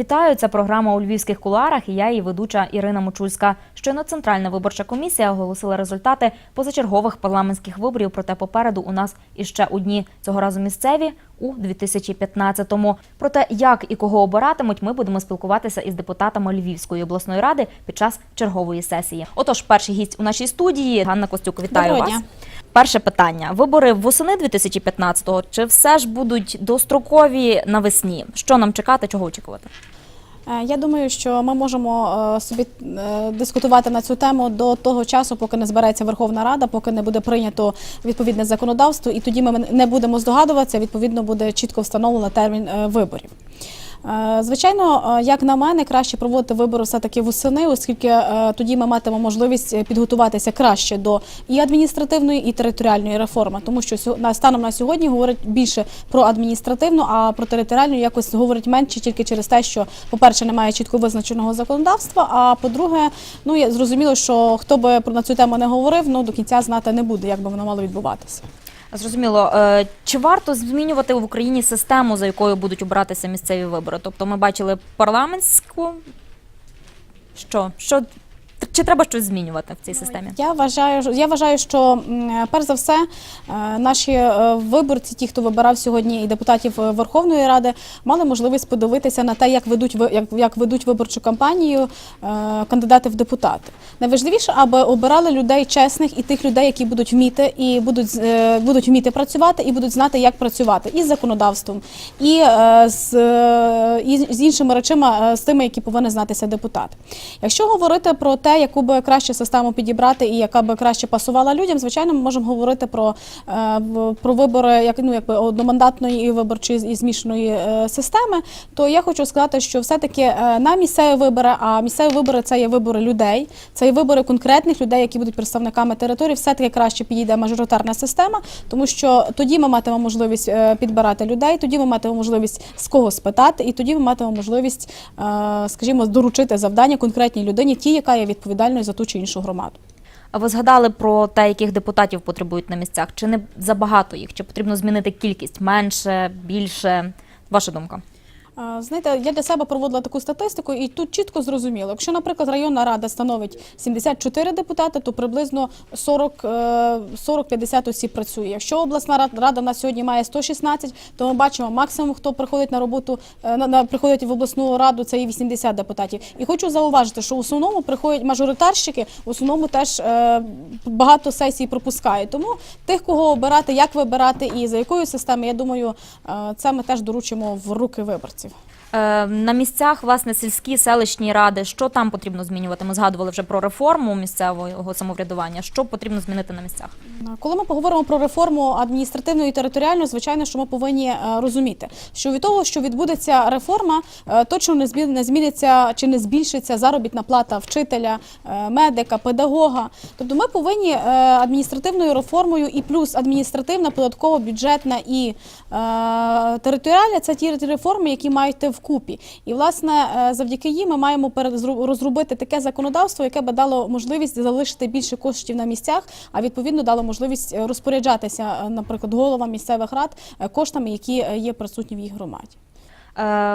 Вітаю, це програма у львівських кулуарах і я її ведуча Ірина Мочульська. Щойно Центральна виборча комісія оголосила результати позачергових парламентських виборів. Проте попереду у нас іще одні цього разу місцеві у 2015-му. Про те, як і кого обиратимуть, ми будемо спілкуватися із депутатами Львівської обласної ради під час чергової сесії. Отож, перший гість у нашій студії Ганна Костюк. Вітаю Доброго вас. дня. Перше питання: вибори восени 2015-го чи все ж будуть дострокові навесні? Що нам чекати, чого очікувати? Е, Я думаю, що ми можемо е, собі е, дискутувати на цю тему до того часу, поки не збереться Верховна Рада, поки не буде прийнято відповідне законодавство, і тоді ми не будемо здогадуватися. Відповідно, буде чітко встановлено термін виборів. Е, Звичайно, е, як на мене, краще проводити вибори все таки восени, оскільки е, тоді ми матимемо можливість підготуватися краще до і адміністративної, і територіальної реформи, тому що станом на сьогодні говорить більше про адміністративну, а про територіальну якось говорить менше тільки через те, що, по-перше, немає чітко визначеного законодавства. А по-друге, ну зрозуміло, що хто би на цю тему не говорив, ну до кінця знати не буде, як би воно мало відбуватися. Зрозуміло, Е, чи варто змінювати в Україні систему, за якою будуть обиратися місцеві вибори? Тобто ми бачили парламентську. Що? Що? Чи треба щось змінювати в цій системі? Я вважаю, я вважаю, що перш за все е, наші е, виборці, ті, хто вибирав сьогодні і депутатів е, Верховної Ради, мали можливість подивитися на те, як ведуть як, як ведуть виборчу кампанію кандидати в депутати. Найважливіше, аби обирали людей чесних і тих людей, які будуть вміти і будуть будуть вміти працювати і будуть знати, як працювати і з законодавством, і з, і з іншими речами, з тими, які повинні знатися депутат. Якщо говорити про те, яку би краще систему підібрати і яка би краще пасувала людям, звичайно, ми можемо говорити про, е, про вибори як ну якби одномандатної і виборчої і змішаної е, системи. То я хочу сказати, що все-таки е, на місцеві вибори, а місцеві вибори це є вибори людей, це є вибори конкретних людей, які будуть представниками території. Все таки краще підійде мажоритарна система, тому що тоді ми матимемо можливість підбирати людей, тоді ми матимемо можливість з кого спитати, і тоді ми матимемо можливість, скажімо, доручити завдання конкретній людині, ті, яка є відповідальною за ту чи іншу громаду. А ви згадали про те, яких депутатів потребують на місцях? Чи не забагато їх? Чи потрібно змінити кількість? Менше, більше? Ваша думка? Знаєте, я для себе проводила таку статистику, і тут чітко зрозуміло. Якщо, наприклад, районна рада становить 74 депутати, то приблизно 40, е, 40-50 осіб працює. Якщо обласна рад- рада на сьогодні має 116, то ми бачимо максимум, хто приходить на роботу, е, на, приходить в обласну раду, це і 80 депутатів. І хочу зауважити, що в основному приходять мажоритарщики, в основному теж е, багато сесій пропускають. Тому тих, кого обирати, як вибирати і за якою системою, я думаю, це ми теж доручимо в руки виборців. Е, на місцях, власне, сільські селищні ради, що там потрібно змінювати? Ми згадували вже про реформу місцевого самоврядування. Що потрібно змінити на місцях? Коли ми поговоримо про реформу адміністративну і територіальну, звичайно, що ми повинні е, розуміти, що від того, що відбудеться реформа, е, точно не змі- зміниться чи не збільшиться заробітна плата вчителя, медика, педагога. Тобто ми повинні адміністративною реформою і плюс адміністративна, податкова, бюджетна і територіальна це ті реформи, які мають йти вкупі. І власне е, завдяки їм ми маємо розробити таке законодавство, яке би дало можливість залишити більше коштів на місцях, а відповідно дало можливість е, розпоряджатися, е, наприклад, головам місцевих рад коштами, які є присутні в їх громаді.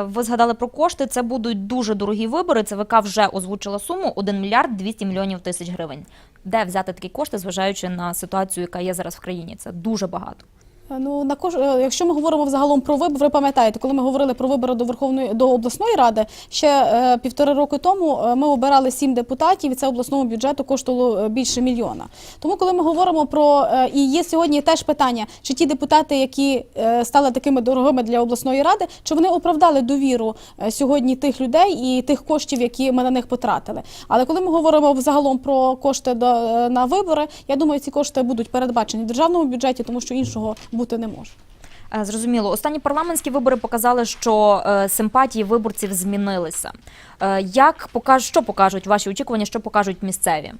Ви згадали про кошти. Це будуть дуже дорогі вибори. ЦВК вже озвучила суму 1 мільярд 200 мільйонів тисяч гривень. Де взяти такі кошти, зважаючи на ситуацію, яка є зараз в країні? Це дуже багато. Е, Ну на кож... е, якщо ми говоримо взагалом про вибори, ви пам'ятаєте, коли ми говорили про вибори до Верховної до обласної ради, ще е, півтори роки тому е, ми обирали сім депутатів, і це обласному бюджету коштувало більше мільйона. Тому, коли ми говоримо про е, і є сьогодні теж питання, чи ті депутати, які е, стали такими дорогими для обласної ради, чи вони оправдали довіру сьогодні тих людей і тих коштів, які ми на них потратили. Але коли ми говоримо взагалом про кошти до, на вибори, я думаю, ці кошти будуть передбачені в державному бюджеті, тому що іншого бути не може. Е, Зрозуміло, останні парламентські вибори показали, що е, симпатії виборців змінилися. Е, Як покаж, що покажуть ваші очікування, що покажуть місцеві?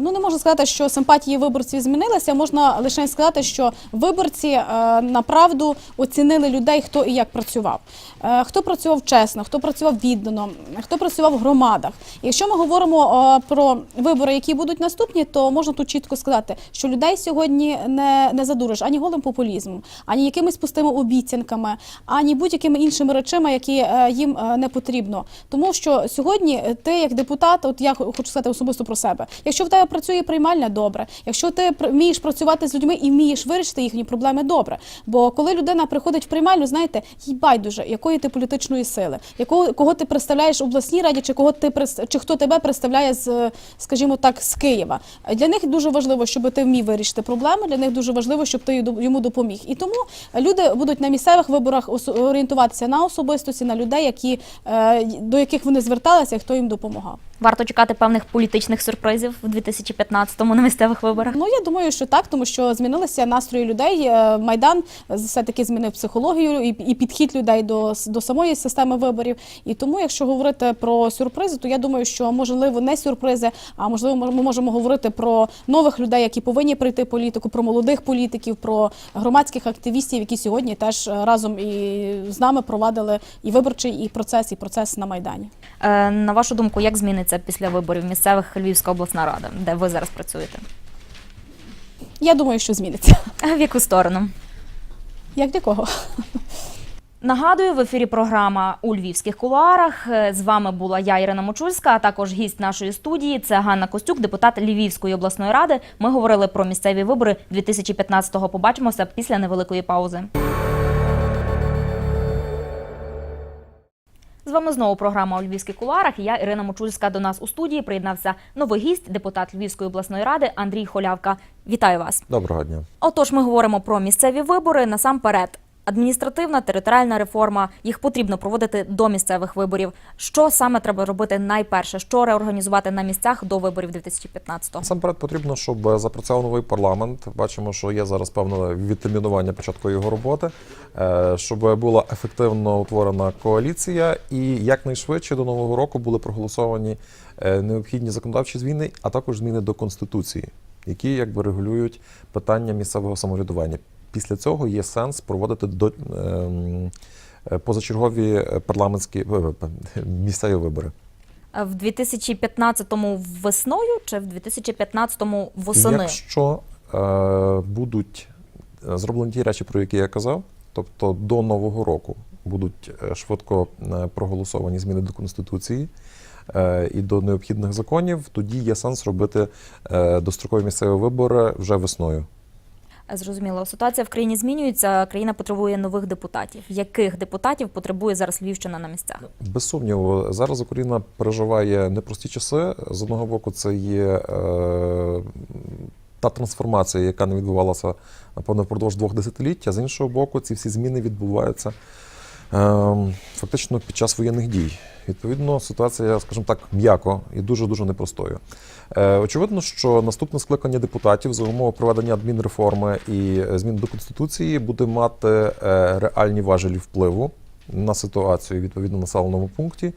Ну, не можна сказати, що симпатії виборців змінилися. Можна лише сказати, що виборці е, направду оцінили людей, хто і як працював. Е, Хто працював чесно, хто працював віддано, хто працював в громадах. Якщо ми говоримо е, про вибори, які будуть наступні, то можна тут чітко сказати, що людей сьогодні не, не задуриш ані голим популізмом, ані якимись пустими обіцянками, ані будь-якими іншими речами, які їм не потрібно. Тому що сьогодні ти, як депутат, от я хочу сказати особисто про себе. Якщо в тебе працює приймальня, добре. Якщо ти вмієш працювати з людьми і вмієш вирішити їхні проблеми, добре. Бо коли людина приходить в приймальню, знаєте, їй байдуже, якої ти політичної сили, якого кого ти представляєш обласній раді, чи кого ти чи хто тебе представляє з, е, скажімо так, з Києва. Для них дуже важливо, щоб ти вмів вирішити проблеми. Для них дуже важливо, щоб ти йому допоміг. І тому люди будуть на місцевих виборах орієнтуватися на особистості, на людей, які е, до яких вони зверталися, хто їм допомагав. Варто чекати певних політичних сюрпризів в 2015-му на місцевих виборах. Ну я думаю, що так, тому що змінилися настрої людей. Е, Майдан все таки змінив психологію і, підхід людей до, до самої системи виборів. І тому, якщо говорити про сюрпризи, то я думаю, що можливо не сюрпризи, а можливо, ми ми можемо говорити про нових людей, які повинні прийти в політику, про молодих політиків, про громадських активістів, які сьогодні теж е, разом і з нами провадили і виборчий і процес, і процес на майдані. Е, На вашу думку, як зміниться після виборів місцевих Львівська обласна рада, де ви зараз працюєте? Я думаю, що зміниться. А в яку сторону? Як для кого? Нагадую, в ефірі програма у львівських кулуарах. Е, З вами була я, Ірина Мочульська, а також гість нашої студії. Це Ганна Костюк, депутат Львівської обласної ради. Ми говорили про місцеві вибори 2015-го. Побачимося після невеликої паузи. З вами знову програма у Львівських куларах. Я Ірина Мочульська. До нас у студії приєднався новий гість, депутат Львівської обласної ради Андрій Холявка. Вітаю вас. Доброго дня. Отож, ми говоримо про місцеві вибори. Насамперед, адміністративна територіальна реформа. Їх потрібно проводити до місцевих виборів. Що саме треба робити найперше? Що реорганізувати на місцях до виборів 2015-го? Насамперед потрібно, щоб запрацював новий парламент. Бачимо, що є зараз певне відтермінування початку його роботи, е, щоб була ефективно утворена коаліція, і якнайшвидше до нового року були проголосовані е, необхідні законодавчі зміни, а також зміни до конституції, які якби регулюють питання місцевого самоврядування. Після цього є сенс проводити до ем, е, позачергові парламентські місцеві вибори. В 2015-му весною чи в 2015-му восени? Якщо е, будуть е, зроблені ті речі, про які я казав, тобто до Нового року будуть е, швидко проголосовані зміни до Конституції е, і до необхідних законів, тоді є сенс робити дострокові місцеві вибори вже весною. Зрозуміло, ситуація в країні змінюється. Країна потребує нових депутатів. Яких депутатів потребує зараз Львівщина на місцях? Без сумніву, зараз Україна переживає непрості часи. З одного боку, це є е, та трансформація, яка не відбувалася, напевно, впродовж двох десятиліть, а з іншого боку, ці всі зміни відбуваються е, фактично під час воєнних дій. Відповідно, ситуація, скажімо так, м'яко і дуже-дуже непростою. Е, очевидно, що наступне скликання депутатів за умови проведення адмінреформи і е, змін до Конституції буде мати е, реальні важелі впливу на ситуацію відповідно населеному пункті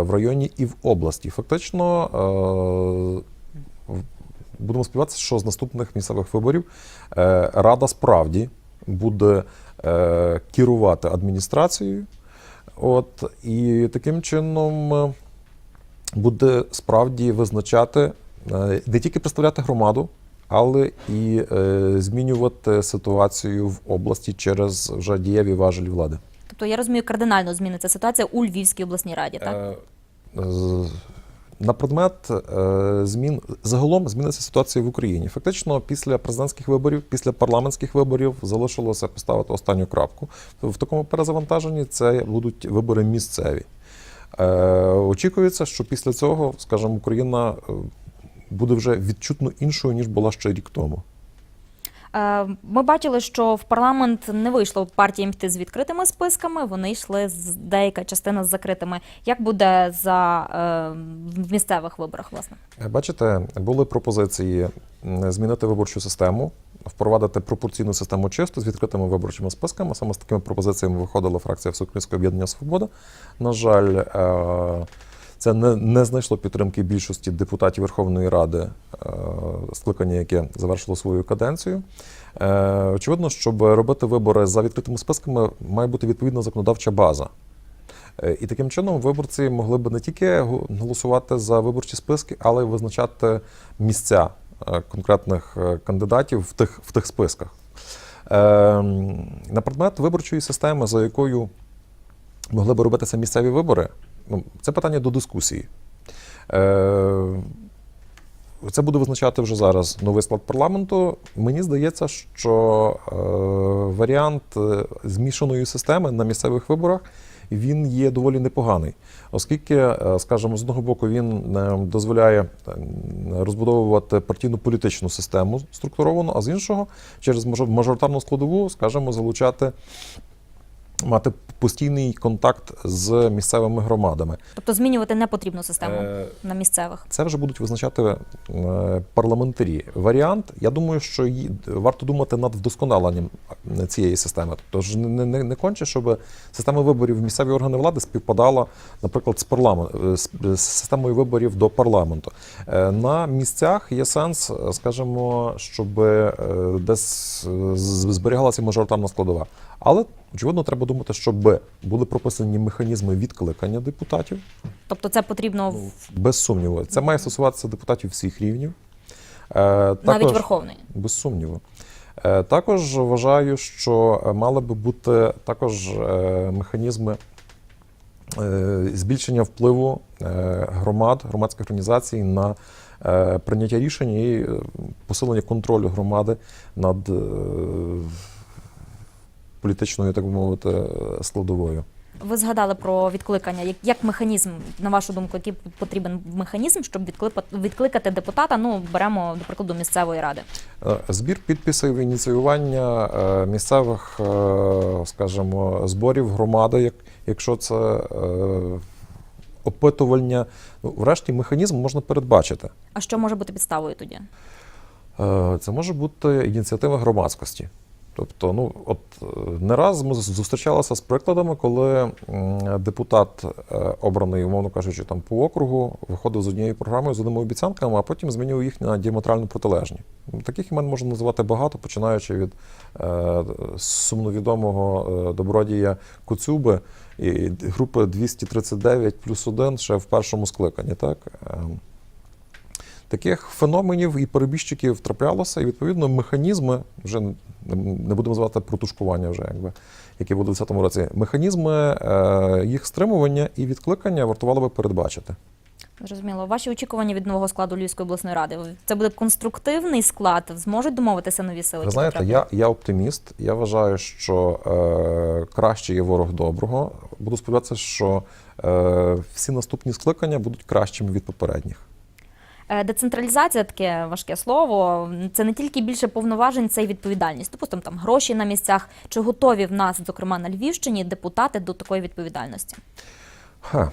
в районі і в області. Фактично, будемо сподіватися, що з наступних місцевих виборів Рада справді буде керувати адміністрацією. От, і таким чином буде справді визначати, е, не тільки представляти громаду, але і е, змінювати ситуацію в області через вже дієві важелі влади. Тобто я розумію, кардинально зміниться ситуація у Львівській обласній раді. Так Е, На предмет змін загалом змінилася ситуація в Україні. Фактично, після президентських виборів, після парламентських виборів залишилося поставити останню крапку. В такому перезавантаженні це будуть вибори місцеві. Е, Очікується, що після цього, скажімо, Україна е, буде вже відчутно іншою, ніж була ще рік тому. Е, Ми бачили, що в парламент не вийшло партіям йти з відкритими списками. Вони йшли з деяка частина з закритими. Як буде за в місцевих виборах, власне? Бачите, були пропозиції змінити виборчу систему, впровадити пропорційну систему чисту з відкритими виборчими списками. Саме з такими пропозиціями виходила фракція Всеукраїнського об'єднання Свобода. На жаль, е, Це не, не знайшло підтримки більшості депутатів Верховної Ради, е, скликання, яке завершило свою каденцію. Е, очевидно, щоб робити вибори за відкритими списками, має бути відповідна законодавча база. І таким чином виборці могли б не тільки голосувати за виборчі списки, але й визначати місця конкретних е, кандидатів в тих, в тих списках. Ем, На предмет виборчої системи, за якою могли б робитися місцеві вибори, ну, це питання до дискусії. Е, Це буде визначати вже зараз новий склад парламенту. Мені здається, що е, варіант е, змішаної системи на місцевих виборах він є доволі непоганий, оскільки, е, скажімо, з одного боку він е, дозволяє е, розбудовувати партійну політичну систему структуровану, а з іншого, через мажор- мажоритарну складову, скажімо, залучати. Мати постійний контакт з місцевими громадами. Тобто змінювати не потрібну систему Е, на місцевих. це вже будуть визначати е, парламентарі. Варіант, я думаю, що ї- варто думати над вдосконаленням цієї системи. Тож не, не, не конче, щоб система виборів в місцеві органи влади співпадала, наприклад, з парламент е, з, з системою виборів до парламенту. Е, На місцях є сенс, скажімо, щоб десь зберігалася мажоритарна складова. Але очевидно, треба думати, щоб були прописані механізми відкликання депутатів. Тобто це потрібно Без сумніву. Це має стосуватися депутатів всіх рівнів. Е, навіть також- Верховної. Без сумніву. Е, Також вважаю, що мали би бути також е, механізми збільшення впливу громад, громадських організацій на прийняття рішень і посилення контролю громади над політичною, так би мовити, складовою. Ви згадали про відкликання. Як, як механізм, на вашу думку, який потрібен механізм, щоб відкликати, відкликати депутата? Ну, беремо, до прикладу, місцевої ради. Е, Збір підписів ініціювання е, місцевих, е, скажімо, зборів громади, як, якщо це е, опитування, ну, врешті механізм можна передбачити. А що може бути підставою тоді? Е, Це може бути ініціатива громадськості. Тобто, ну от е, не раз ми зустрічалися з прикладами, коли депутат, е, обраний, умовно кажучи, там по округу, виходив з однією програмою, з одними обіцянками, а потім змінював їх на діаметрально протилежні. Таких імен можна називати багато, починаючи від е, сумновідомого е, добродія Коцюби і групи 239 плюс 1 ще в першому скликанні. Так? Ем, Таких феноменів і перебіжчиків траплялося, і відповідно механізми вже не будемо звати протушкування, вже якби які були в 2020 році. Механізми е, їх стримування і відкликання вартувало би передбачити. Зрозуміло. Ваші очікування від нового складу Львівської обласної ради. Це буде конструктивний склад. Зможуть домовитися нові сили? Ви знаєте, я, я оптиміст. Я вважаю, що е, краще є ворог доброго. Буду сподіватися, що е, всі наступні скликання будуть кращими від попередніх. Е, Децентралізація таке важке слово. Це не тільки більше повноважень, це й відповідальність. Допустимо, там гроші на місцях. Чи готові в нас, зокрема на Львівщині, депутати до такої відповідальності? Ха.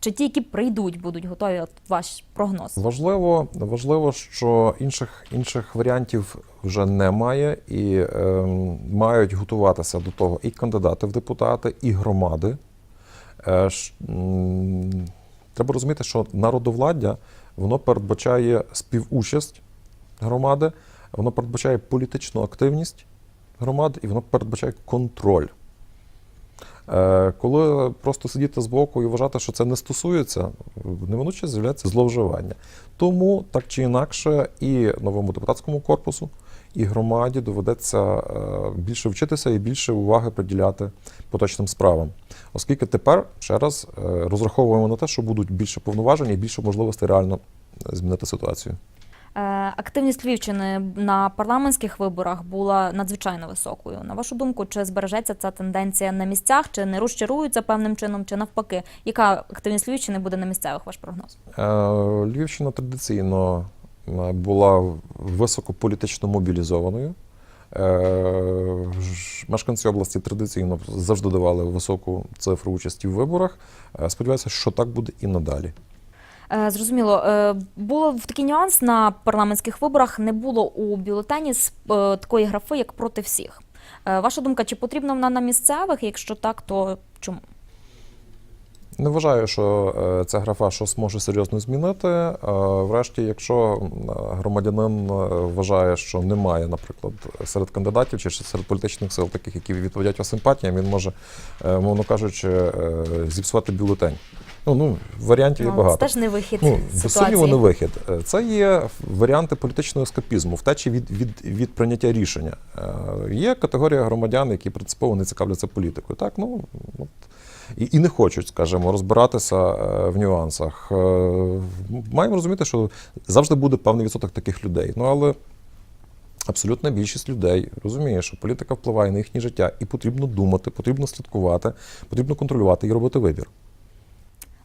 Чи ті, які прийдуть, будуть готові? От ваш прогноз? Важливо, важливо, що інших, інших варіантів вже немає, і ем, мають готуватися до того і кандидати в депутати, і громади. Е, ш- м, треба розуміти, що народовладдя воно передбачає співучасть громади, воно передбачає політичну активність громад і воно передбачає контроль. Е, Коли просто сидіти збоку і вважати, що це не стосується, неминуче з'являється зловживання. Тому так чи інакше, і новому депутатському корпусу, і громаді доведеться е, більше вчитися і більше уваги приділяти поточним справам. Оскільки тепер ще раз е, розраховуємо на те, що будуть більше повноважень і більше можливостей реально змінити ситуацію. Е, Активність Львівщини на парламентських виборах була надзвичайно високою. На вашу думку, чи збережеться ця тенденція на місцях, чи не розчаруються певним чином, чи навпаки? Яка активність Львівщини буде на місцевих? Ваш прогноз? Е, Львівщина традиційно була високополітично мобілізованою. Е, Мешканці області традиційно завжди давали високу цифру участі в виборах. Е, Сподіваюся, що так буде і надалі. Е, Зрозуміло, було в такий нюанс на парламентських виборах. Не було у бюлетені такої графи, як проти всіх. Ваша думка, чи потрібна вона на місцевих? Якщо так, то чому? Не вважаю, що е, ця графа щось може серйозно змінити. Е, Врешті, якщо громадянин е, вважає, що немає, наприклад, серед кандидатів чи серед політичних сил, таких, які відповідають симпатіям, він може, мовно кажучи, зіпсувати бюлетень. Ну, ну варіантів є Ну, багато. Це теж не вихід Ну, сумніву, не вихід. Це є варіанти політичного ескапізму, втечі від, від, від прийняття рішення. Є категорія громадян, які принципово не цікавляться політикою. Так, ну, от, і, і не хочуть, скажімо, розбиратися е, в нюансах. Е, Маємо розуміти, що завжди буде певний відсоток таких людей. Ну, але абсолютна більшість людей розуміє, що політика впливає на їхнє життя, і потрібно думати, потрібно слідкувати, потрібно контролювати і робити вибір.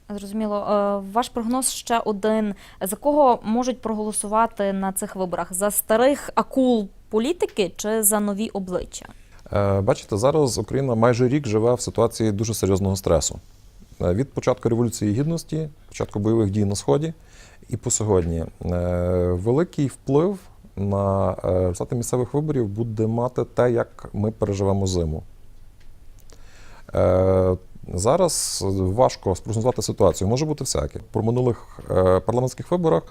Зрозуміло. Е, Ваш прогноз ще один. За кого можуть проголосувати на цих виборах? За старих акул політики чи за нові обличчя? Е, Бачите, зараз Україна майже рік живе в ситуації дуже серйозного стресу. Е, Від початку Революції Гідності, початку бойових дій на Сході і по сьогодні. Е, Великий вплив на результати місцевих виборів буде мати те, як ми переживемо зиму. Зараз важко спрогнозувати ситуацію. Може бути всяке. Про минулих парламентських виборах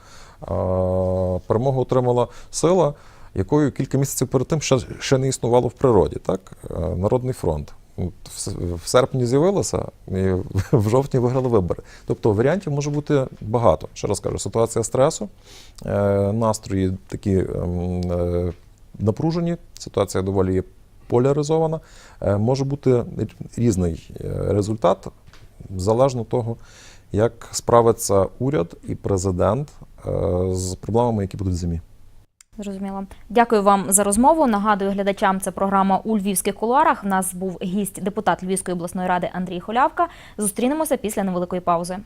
перемогу отримала сила, якою кілька місяців перед тим ще, ще не існувало в природі. Так? Е, Народний фронт. В серпні з'явилося, і в жовтні виграли вибори. Тобто варіантів може бути багато. Ще раз кажу, ситуація стресу, е, настрої такі ем, е, напружені, ситуація доволі є поляризована. Може бути різний результат, залежно того, як справиться уряд і президент з проблемами, які будуть в зимі. Зрозуміло. Дякую вам за розмову. Нагадую глядачам, це програма у львівських кулуарах. У нас був гість, депутат Львівської обласної ради Андрій Холявка. Зустрінемося після невеликої паузи.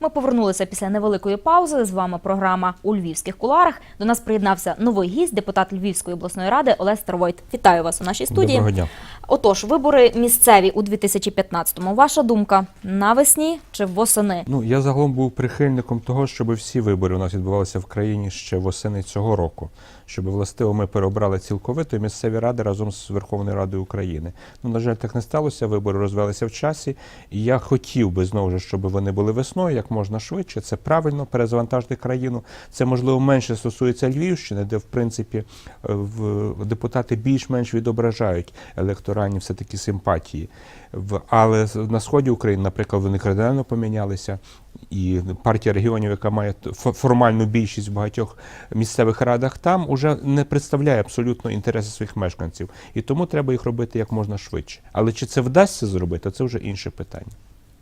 Ми повернулися після невеликої паузи. З вами програма у львівських кулуарах. До нас приєднався новий гість, депутат Львівської обласної ради Олег Старовойт. Вітаю вас у нашій студії. Доброго дня. Отож, вибори місцеві у 2015-му. Ваша думка навесні чи восени? Ну я загалом був прихильником того, щоб всі вибори у нас відбувалися в країні ще восени цього року, щоб властиво ми переобрали цілковито місцеві ради разом з Верховною Радою України. Ну на жаль, так не сталося. Вибори розвелися в часі. І я хотів би знову ж, щоб вони були весною, як можна швидше. Це правильно перезавантажити країну. Це можливо менше стосується Львівщини, де в принципі е, депутати більш-менш відображають електоральні все таки симпатії. В але на сході України, наприклад, вони кардинально помінялися. І партія регіонів, яка має формальну більшість в багатьох місцевих радах, там уже не представляє абсолютно інтереси своїх мешканців. І тому треба їх робити як можна швидше. Але чи це вдасться зробити, це вже інше питання.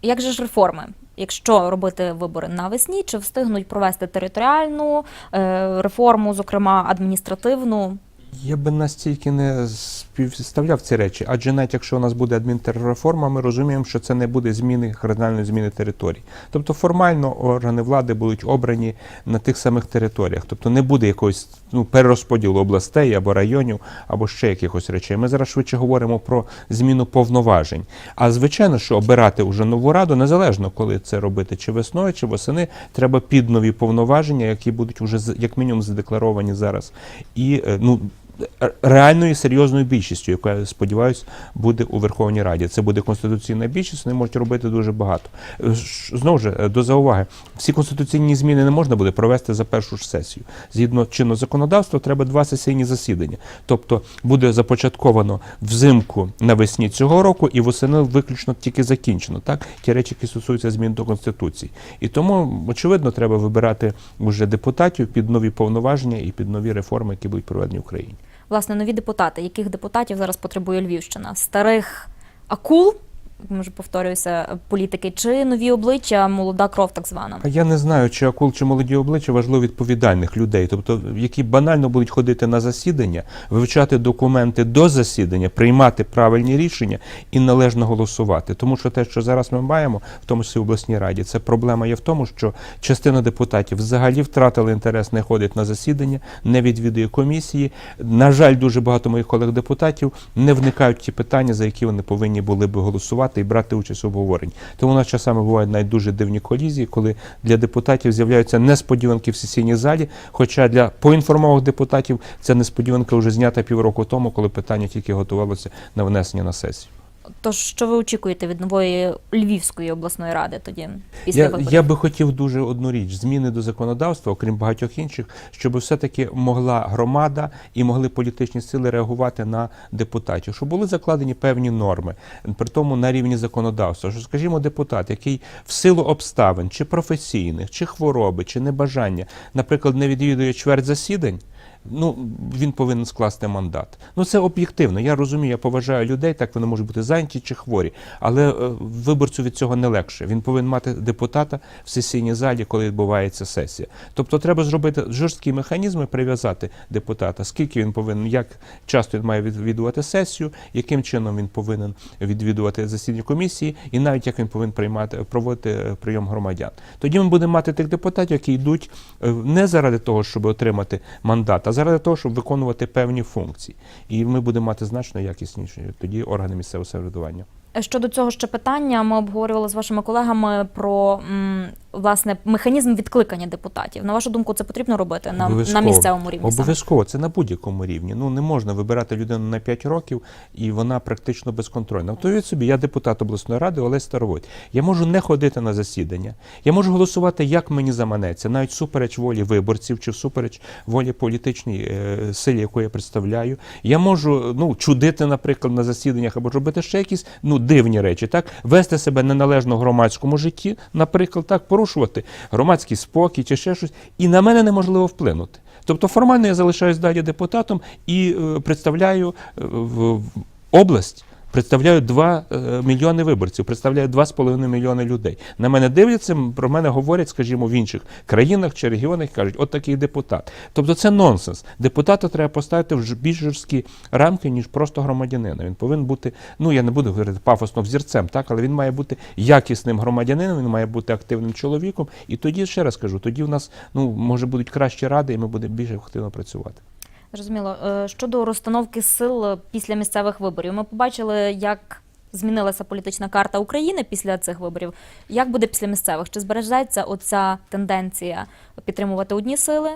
Як же ж реформи? Якщо робити вибори навесні, чи встигнуть провести територіальну е, реформу, зокрема адміністративну? Я би настільки не співставляв ці речі, адже навіть якщо у нас буде адмінтерреформа, ми розуміємо, що це не буде зміни кардинальної зміни територій. Тобто формально органи влади будуть обрані на тих самих територіях. Тобто не буде якогось ну, перерозподілу областей або районів, або ще якихось речей. Ми зараз швидше говоримо про зміну повноважень. А звичайно, що обирати вже нову раду, незалежно коли це робити, чи весною, чи восени, треба під нові повноваження, які будуть вже як мінімум задекларовані зараз. І е, ну. Ре- Реальною серйозною більшістю, яку я сподіваюся, буде у Верховній Раді. Це буде конституційна більшість. Вони можуть робити дуже багато. Е, Знову ж е, до зауваги, всі конституційні зміни не можна буде провести за першу ж сесію. Згідно чинного законодавства, треба два сесійні засідання. Тобто буде започатковано взимку навесні цього року, і восени виключно тільки закінчено. Так, ті речі, які стосуються змін до конституції. І тому, очевидно, треба вибирати вже депутатів під нові повноваження і під нові реформи, які будуть проведені в Україні. Власне, нові депутати. Яких депутатів зараз потребує Львівщина? Старих акул, може повторююся, політики, чи нові обличчя, молода кров, так звана? Я не знаю, чи акул, чи молоді обличчя важливо відповідальних людей, тобто які банально будуть ходити на засідання, вивчати документи до засідання, приймати правильні рішення і належно голосувати. Тому що те, що зараз ми маємо, в тому числі в обласній раді, це проблема є в тому, що частина депутатів взагалі втратили інтерес, не ходить на засідання, не відвідує комісії. На жаль, дуже багато моїх колег-депутатів не вникають в ті питання, за які вони повинні були би голосувати голосувати і брати участь у обговоренні. Тому у нас часами бувають навіть дуже дивні колізії, коли для депутатів з'являються несподіванки в сесійній залі. Хоча для поінформованих депутатів ця несподіванка вже знята півроку тому, коли питання тільки готувалося на внесення на сесію. Тож, що ви очікуєте від нової Львівської обласної ради тоді після Я, виборів? я би хотів дуже одну річ: зміни до законодавства, окрім багатьох інших, щоб все-таки могла громада і могли політичні сили реагувати на депутатів, щоб були закладені певні норми, при тому на рівні законодавства. Що, скажімо, депутат, який в силу обставин, чи професійних, чи хвороби, чи небажання, наприклад, не відвідує чверть засідань. Ну, він повинен скласти мандат. Ну це об'єктивно. Я розумію, я поважаю людей, так вони можуть бути зайняті чи хворі. Але е, виборцю від цього не легше. Він повинен мати депутата в сесійній залі, коли відбувається сесія. Тобто треба зробити жорсткі механізми, прив'язати депутата, скільки він повинен, як часто він має відвідувати сесію, яким чином він повинен відвідувати засідання комісії, і навіть як він повинен приймати проводити е, прийом громадян. Тоді ми будемо мати тих депутатів, які йдуть е, не заради того, щоб отримати мандат, заради того, щоб виконувати певні функції. І ми будемо мати значно якісніші тоді органи місцевого самоврядування. Щодо цього ще питання, ми обговорювали з вашими колегами про власне механізм відкликання депутатів. На вашу думку, це потрібно робити на, на місцевому рівні? Обов'язково, це на будь-якому рівні. Ну не можна вибирати людину на 5 років, і вона практично безконтрольна. То від собі, я депутат обласної ради Олесь Старовойт. Я можу не ходити на засідання. Я можу голосувати, як мені заманеться, навіть супереч волі виборців чи всупереч волі політичній е, силі, яку я представляю. Я можу ну чудити, наприклад, на засіданнях або робити ще якісь ну дивні речі, так вести себе неналежно в громадському житті, наприклад, так порушувати громадський спокій чи ще щось, і на мене неможливо вплинути. Тобто формально я залишаюсь далі депутатом і е, представляю е, в, область. Представляю 2 е, мільйони виборців, представляю 2,5 мільйони людей. На мене дивляться, про мене говорять, скажімо, в інших країнах чи регіонах кажуть, от такий депутат. Тобто це нонсенс. Депутата треба поставити в більш жорсткі рамки, ніж просто громадянина. Він повинен бути, ну я не буду говорити пафосно взірцем, так, але він має бути якісним громадянином, він має бути активним чоловіком. І тоді, ще раз кажу, тоді в нас ну, може будуть кращі ради, і ми будемо більш ефективно працювати. Зрозуміло. Е, Щодо розстановки сил е, після місцевих виборів, ми побачили, як змінилася політична карта України після цих виборів. Як буде після місцевих? Чи збережеться оця тенденція підтримувати одні сили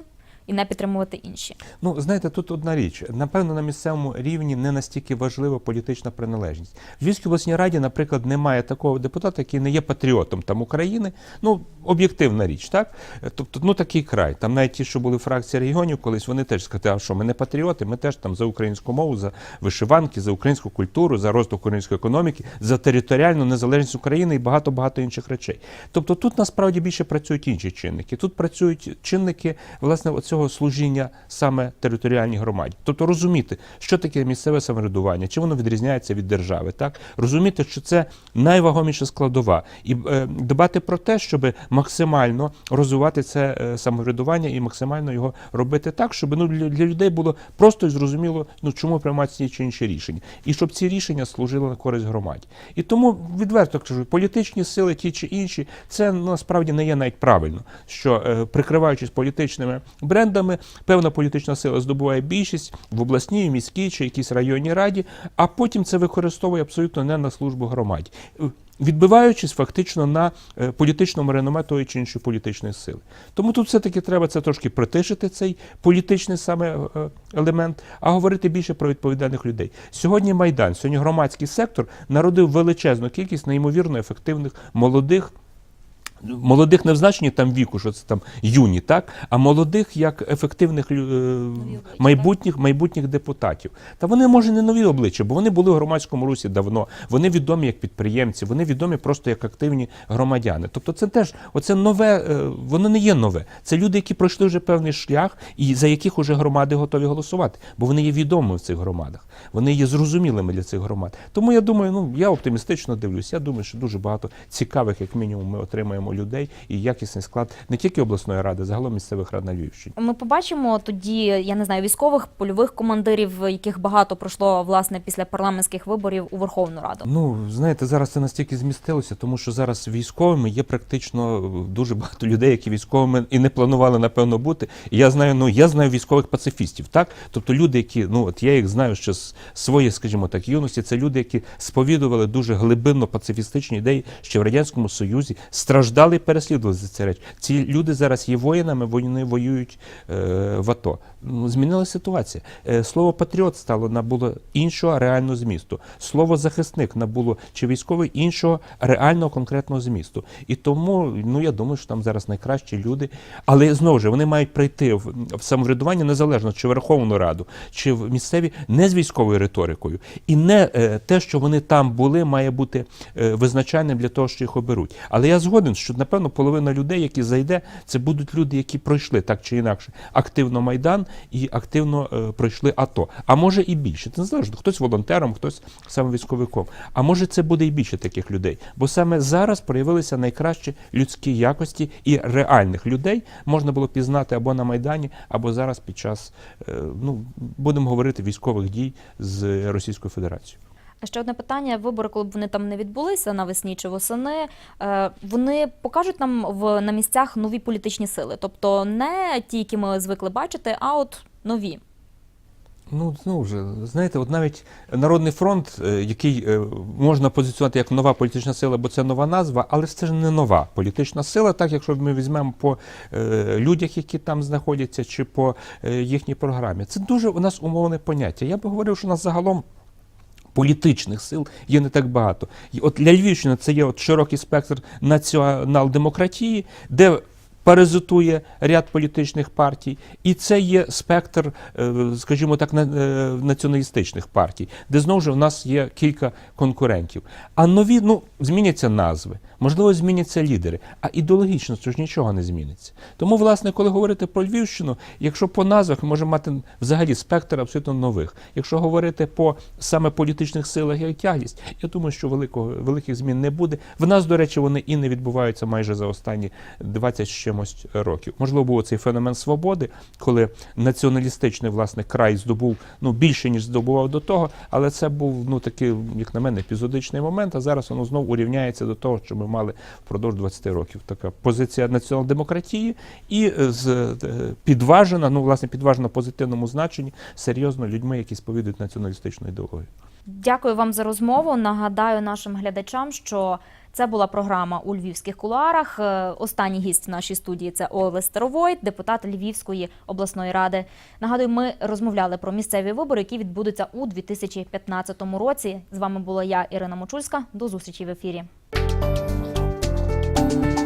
і не підтримувати інші? Ну, знаєте, тут одна річ. Напевно, на місцевому рівні не настільки важлива політична приналежність. В Львівській обласній раді, наприклад, немає такого депутата, який не є патріотом там України. Ну, об'єктивна річ, так? Тобто, ну такий край. Там навіть ті, що були фракції регіонів, колись вони теж сказали, а що ми не патріоти, ми теж там за українську мову, за вишиванки, за українську культуру, за розвиток української економіки, за територіальну незалежність України і багато багато інших речей. Тобто тут насправді більше працюють інші чинники. Тут працюють чинники власне оцього служіння саме територіальній громаді. Тобто розуміти, що таке місцеве самоврядування, чи воно відрізняється від держави, так розуміти, що це найвагоміша складова, і е, дбати про те, щоб максимально розвивати це е, самоврядування і максимально його робити так, щоб ну для, людей було просто і зрозуміло, ну чому приймати ті чи інші рішення, і щоб ці рішення служили на користь громаді. І тому відверто кажу, політичні сили, ті чи інші, це ну, насправді не є навіть правильно, що е, прикриваючись політичними брендами, певна політична сила здобуває більшість в обласній, міській чи якійсь районній раді, а потім це використовує абсолютно не на службу громаді. Е, Відбиваючись фактично на е, політичному реноме тої чи іншої політичної сили. Тому тут все-таки треба це трошки притишити, цей політичний саме е, елемент, а говорити більше про відповідальних людей. Сьогодні Майдан, сьогодні громадський сектор народив величезну кількість неймовірно ефективних молодих. Молодих не в значенні там віку, що це там юні, так а молодих як ефективних е, майбутніх майбутніх депутатів. Та вони може не нові обличчя, бо вони були в громадському русі давно. Вони відомі як підприємці, вони відомі просто як активні громадяни. Тобто, це теж оце нове, е, воно не є нове. Це люди, які пройшли вже певний шлях, і за яких уже громади готові голосувати, бо вони є відомими в цих громадах. Вони є зрозумілими для цих громад. Тому я думаю, ну я оптимістично дивлюсь. Я думаю, що дуже багато цікавих, як мінімум, ми отримаємо людей і якісний склад не тільки обласної ради, а загалом місцевих рад на Львівщині. Ми побачимо тоді, я не знаю, військових польових командирів, яких багато пройшло власне після парламентських виборів у Верховну Раду. Ну знаєте, зараз це настільки змістилося, тому що зараз військовими є практично дуже багато людей, які військовими і не планували напевно бути. І я знаю, ну я знаю військових пацифістів, так тобто люди, які ну от я їх знаю ще з своєї, скажімо так, юності. Це люди, які сповідували дуже глибинно пацифістичні ідеї ще в радянському Союзі, страждали і переслідували за ці речі. Ці люди зараз є воїнами, вони воюють е, в АТО. Ну, змінилася ситуація. Е, слово патріот стало набуло іншого реального змісту. Слово захисник набуло чи військовий іншого реального конкретного змісту. І тому, ну я думаю, що там зараз найкращі люди. Але знову ж вони мають прийти в, в самоврядування незалежно чи Верховну Раду, чи в місцеві не з військовою риторикою. І не е, те, що вони там були, має бути е, визначальним для того, що їх оберуть. Але я згоден, що напевно половина людей, які зайде, це будуть люди, які пройшли так чи інакше активно майдан і активно е, пройшли АТО. А може і більше. Це не залежно. Хтось волонтером, хтось саме військовиком. А може це буде і більше таких людей. Бо саме зараз проявилися найкращі людські якості і реальних людей можна було пізнати або на майдані, або зараз під час е, ну будемо говорити військових дій з Російською Федерацією. Ще одне питання: вибори, коли б вони там не відбулися навесні чи восени, е, вони покажуть нам в на місцях нові політичні сили, тобто не ті, які ми звикли бачити, а от нові. Ну, знову ж, знаєте, от навіть Народний фронт, е, який е, можна позиціонувати як нова політична сила, бо це нова назва, але це ж не нова політична сила, так якщо ми візьмемо по людях, які там знаходяться, чи по їхній програмі. Це дуже у нас умовне поняття. Я би говорив, що у нас загалом. Політичних сил є не так багато. І от для Львівщини це є от широкий спектр націонал-демократії, де паразитує ряд політичних партій, і це є спектр, е, скажімо так, е, націоналістичних партій, де знову ж у нас є кілька конкурентів. А нові, ну, зміняться назви, можливо, зміняться лідери, а ідеологічно це ж нічого не зміниться. Тому, власне, коли говорити про Львівщину, якщо по назвах ми можемо мати взагалі спектр абсолютно нових. Якщо говорити по саме політичних силах і тяглість, я думаю, що великого, великих змін не буде. В нас, до речі, вони і не відбуваються майже за останні 20 з чимось років. Можливо, був цей феномен свободи, коли націоналістичний власне край здобув ну більше ніж здобував до того, але це був ну такий, як на мене, епізодичний момент. А зараз воно знову урівняється до того, що ми мали впродовж 20 років. Така позиція націонал-демократії і е, з е, підважена, ну власне підважена в позитивному значенні серйозно людьми, які сповідують націоналістичну ідеологію. Дякую вам за розмову. Нагадаю нашим глядачам, що це була програма у львівських кулуарах. Е, Останній гість в нашій студії це Олес Старовойт, депутат Львівської обласної ради. Нагадую, ми розмовляли про місцеві вибори, які відбудуться у 2015 році. З вами була я, Ірина Мочульська. До зустрічі в ефірі. you